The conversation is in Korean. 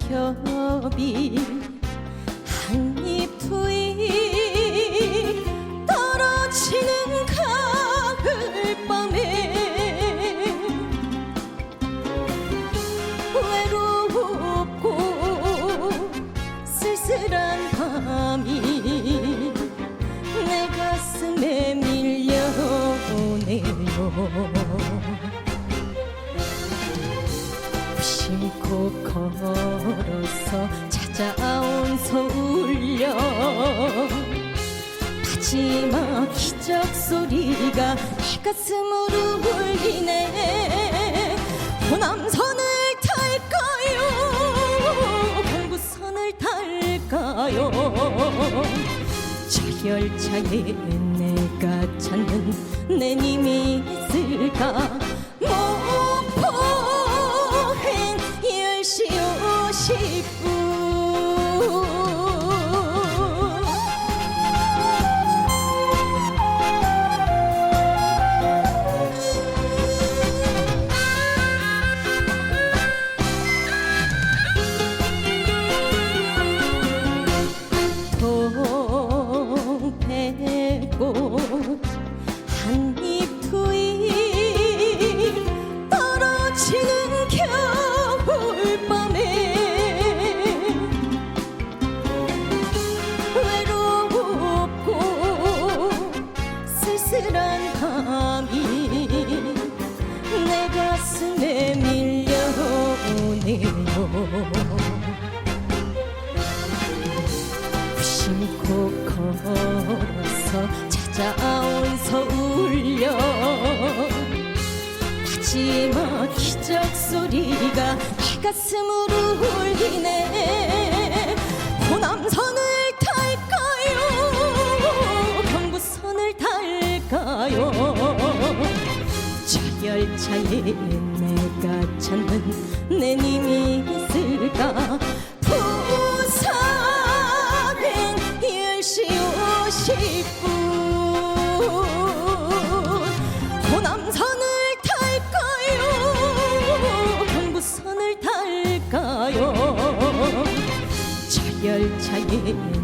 낙엽이 두입 떨어지는 가을밤에 외롭고 쓸쓸한 밤이 내 가슴에 밀려오네요 심코 걸어서 찾아온 서울역. 마지막 기적 소리가 내 가슴으로 울리네. 호남선을 탈까요. 경부선을 탈까요. 저 열차에 내가 찾는 내 님이 있을까 한입 두입 떨어지는 겨울밤에 외롭고 쓸쓸한 밤이 내 가슴에 밀려오네요. 무심코 걸어서 찾아온 서울역. 마지막 기적 소리가 내 가슴으로 울리네. 호남선을 탈까요? 경부선을 탈까요? 저 열차에 내가 찾는 내 님이 경